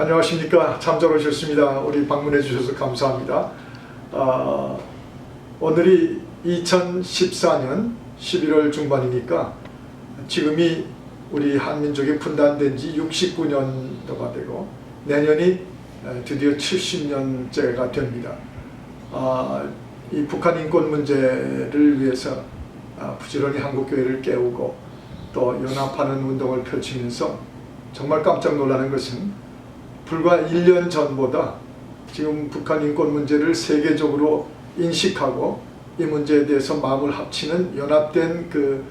안녕하십니까 참조로 오셨습니다. 우리 방문해 주셔서 감사합니다. 아, 오늘이 2014년 11월 중반이니까 지금이 우리 한민족이 분단된 지 69년도가 되고 내년이 에, 드디어 70년째가 됩니다. 아, 이 북한 인권 문제를 위해서 아, 부지런히 한국교회를 깨우고 또 연합하는 운동을 펼치면서 정말 깜짝 놀라는 것은 불과 1년 전보다 지금 북한 인권 문제를 세계적으로 인식하고 이 문제에 대해서 마음을 합치는 연합된 그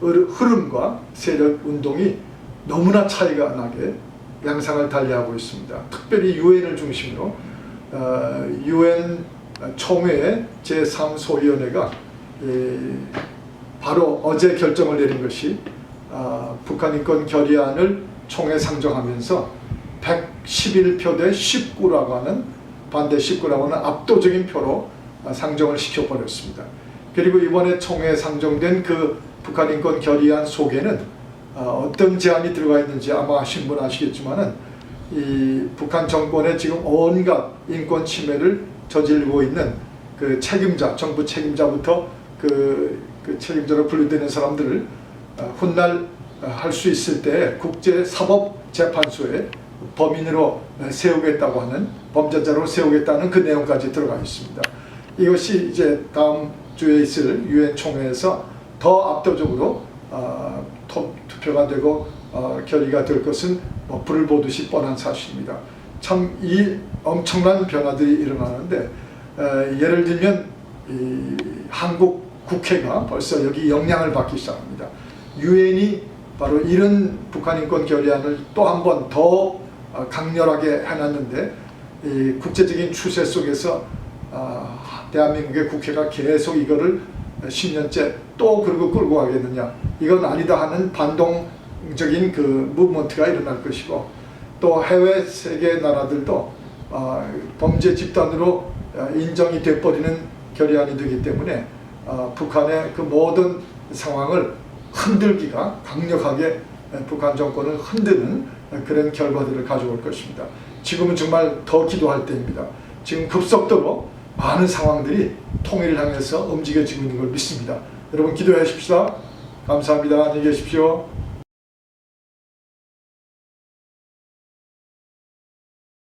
흐름과 세력 운동이 너무나 차이가 나게 양상을 달리하고 있습니다. 특별히 유엔을 중심으로 유엔 총회 제3소위원회가 바로 어제 결정을 내린 것이 아, 북한 인권 결의안을 총회 상정하면서 111표 대 19라고 하는 반대 19라고 하는 압도적인 표로 아, 상정을 시켜버렸습니다. 그리고 이번에 총회에 상정된 그 북한 인권 결의안 속에는 아, 어떤 제안이 들어가 있는지 아마 아신 분 아시겠지만은 이 북한 정권의 지금 온갖 인권 침해를 저지르고 있는 그 책임자, 정부 책임자부터 그, 그 책임자로 분류되는 사람들을 어, 훗날 할 수 있을 때 국제사법재판소에 범인으로 어, 세우겠다고 하는 범죄자로 세우겠다는 그 내용까지 들어가 있습니다. 이것이 이제 다음 주에 있을 유엔 총회에서 더 압도적으로 어, 토- 투표가 되고 어, 결의가 될 것은 뭐 불을 보듯이 뻔한 사실입니다. 참 이 엄청난 변화들이 일어나는데 에, 예를 들면 이 한국 국회가 벌써 여기 영향을 받기 시작합니다. 유엔이 바로 이런 북한 인권 결의안을 또 한 번더 어, 강렬하게 해놨는데 이 국제적인 추세 속에서 아, 대한민국의 국회가 계속 이거를 10년째 또 그리고 끌고 가겠느냐. 이건 아니다 하는 반동적인 그 무브먼트가 일어날 것이고 또 해외 세계 나라들도 아, 범죄 집단으로 아, 인정이 돼버리는 결의안이 되기 때문에 아, 북한의 그 모든 상황을 흔들기가 강력하게 북한 정권을 흔드는 그런 결과들을 가져올 것입니다. 지금은 정말 더 기도할 때입니다. 지금 급속도로 많은 상황들이 통일을 향해서 움직여지고 있는 걸 믿습니다. 여러분 기도해 주십시다. 감사합니다. 안녕히 계십시오.